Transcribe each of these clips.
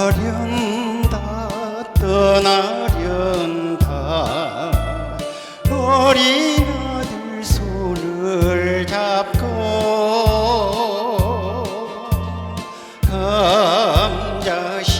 가련다 떠나련다. 어린 아들 손을 잡고 감자 심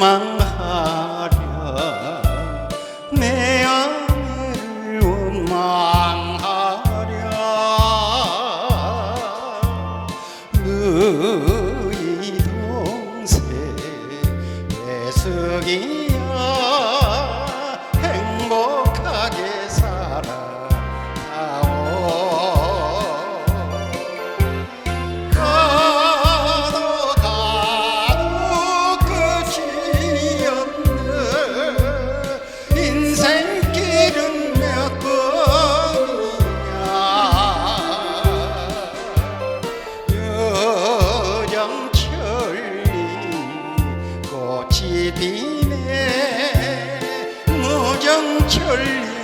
원망하랴. 내 아내를 원망하랴. 너희 동생 애석이 꽃이 피네 무정철리